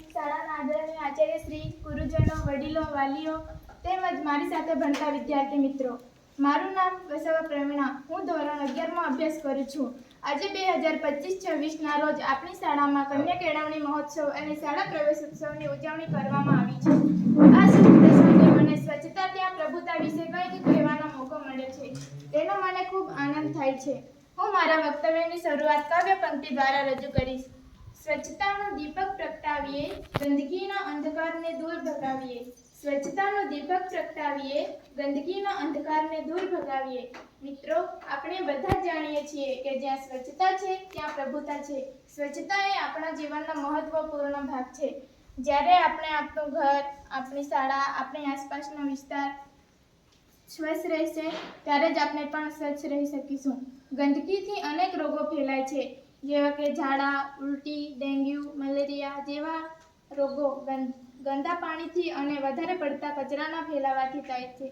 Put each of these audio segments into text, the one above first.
શાળાના આદરણીય આચાર્ય શ્રી, ગુરુજનો, વડીલો, વાલીઓ તેમજ મારી સાથે ભણતા વિદ્યાર્થી મિત્રો. મારું નામ વસવા પ્રવીણા. હું ધોરણ અગિયારમાં અભ્યાસ કરું છું. આજે બે હજાર પચીસ છવ્વીસના રોજ આપણી શાળામાં કન્યા કેળવણી મહોત્સવ અને શાળા પ્રવેશ ઉત્સવની ઉજવણી કરવામાં આવી છે. આ શુભ મને સ્વચ્છતા ત્યાં પ્રભુતા વિશે કંઈક કહેવાનો મોકો મળ્યો છે. તેનો મને ખૂબ આનંદ થાય છે. હું મારા વક્તવ્યની શરૂઆત કાવ્ય પંક્તિ દ્વારા રજૂ કરીશ. સ્વચ્છતાનો દીપક પ્રગટાવીએ, ગંદકીના અંધકારને દૂર ભગાવીએ. સ્વચ્છતાનો દીપક પ્રગટાવીએ, ગંદકીના અંધકારને દૂર ભગાવીએ. મિત્રો, આપણે બધા જાણીએ છીએ કે જ્યાં સ્વચ્છતા છે, ત્યાં પ્રભુતા છે. સ્વચ્છતા એ આપણા જીવનનો મહત્વપૂર્ણ ભાગ છે. જ્યારે આપણે આપણું ઘર, આપણી શાળા, આપણી આસપાસનો વિસ્તાર સ્વચ્છ રહેશે, ત્યારે જ આપણે પણ સ્વચ્છ રહી શકીશું. ગંદકીથી અનેક રોગો ફેલાય છે. જેવા કે ઝાડા, ઉલટી, ડેન્ગ્યુ, મલેરિયા જેવા રોગો ગંદા પાણીથી અને વધારે પડતા કચરાના ફેલાવાથી થાય છે.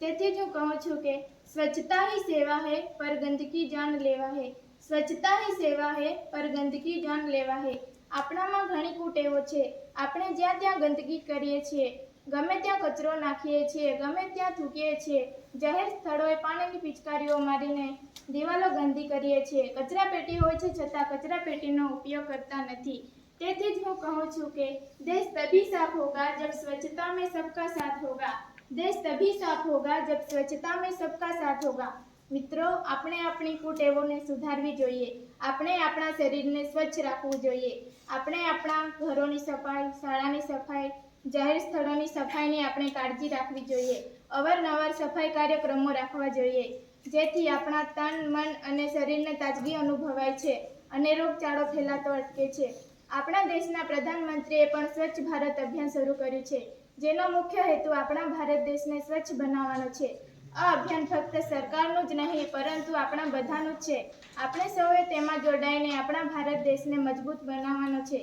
તેથી જ હું કહું છું કે સ્વચ્છતા હી સેવા હૈ, પર ગંદકી જાન લેવા હૈ. સ્વચ્છતા હી સેવા હૈ, પર ગંદકી જાન લેવા હૈ. આપણામાં ઘણી કુટેવો છે. આપણે જ્યાં ત્યાં ગંદકી કરીએ છીએ. ગમે ત્યાં કચરો નાખીએ છીએ, ગમે ત્યાં થૂકીએ છીએ, જાહેર સ્થળોએ પાણીની પિચકારીઓ મારીને દિવાલો ગંદી કરીએ છીએ. કચરા પેટી હોય છે છતાં કચરા પેટીનો ઉપયોગ કરતા નથી. તેથી જ હું કહું છું કે દેશ તભી સાફ હોગા જબ સ્વચ્છતા મેં સબકા સાથ હોગા. દેશ તભી સાફ હોગા જબ સ્વચ્છતા મેં સબકા સાથ હોગા. મિત્રો, આપણે આપણી કુટેવોને સુધારવી જોઈએ. આપણે આપણા શરીરને સ્વચ્છ રાખવું જોઈએ. આપણે આપણા ઘરોની સફાઈ, શાળાની સફાઈ જાહેર સ્થળોની સફાઈની આપણે કાળજી રાખવી જોઈએ. અવારનવાર સફાઈ કાર્યક્રમો રાખવા જોઈએ, જેથી આપણા તન, મન અને શરીરને તાજગી અનુભવાય છે અને રોગચાળો ફેલાતો અટકે છે. આપણા દેશના પ્રધાનમંત્રીએ પણ સ્વચ્છ ભારત અભિયાન શરૂ કર્યું છે, જેનો મુખ્ય હેતુ આપણા ભારત દેશને સ્વચ્છ બનાવવાનો છે. આ અભિયાન ફક્ત સરકારનું જ નહીં, પરંતુ આપણા બધાનું જ છે. આપણે સૌએ તેમાં જોડાઈને આપણા ભારત દેશને મજબૂત બનાવવાનો છે.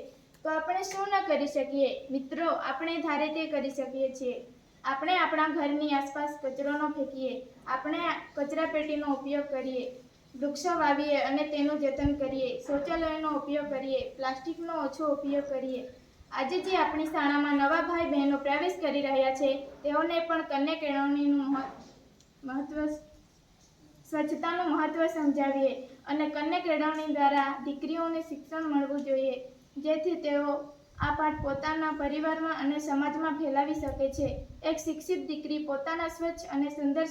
તો આપણે શું ન કરી શકીએ? મિત્રો, આપણે ધારે તે કરી શકીએ છીએ. આપણે આપણા ઘરની આસપાસ કચરો ન ફેંકીએ. આપણે કચરા પેટીનો ઉપયોગ કરીએ. વૃક્ષો વાવીએ અને તેનું જતન કરીએ. શૌચાલયનો ઉપયોગ કરીએ. પ્લાસ્ટિકનો ઓછો ઉપયોગ કરીએ. આજે જે આપણી શાળામાં નવા ભાઈ બહેનો પ્રવેશ કરી રહ્યા છે, તેઓને પણ કન્યા કેળવણીનું મહ- મહત્વ સ્વચ્છતાનું મહત્વ સમજાવીએ અને કન્યા કેળવણી દ્વારા દીકરીઓને શિક્ષણ મળવું જોઈએ. જેથી તેઓ આ પાઠ પોતાના પરિવારમાં અને સમાજમાં ફેલાવી શકે છે. એક શિક્ષિત દીકરી પોતાના સ્વચ્છ અને સુંદર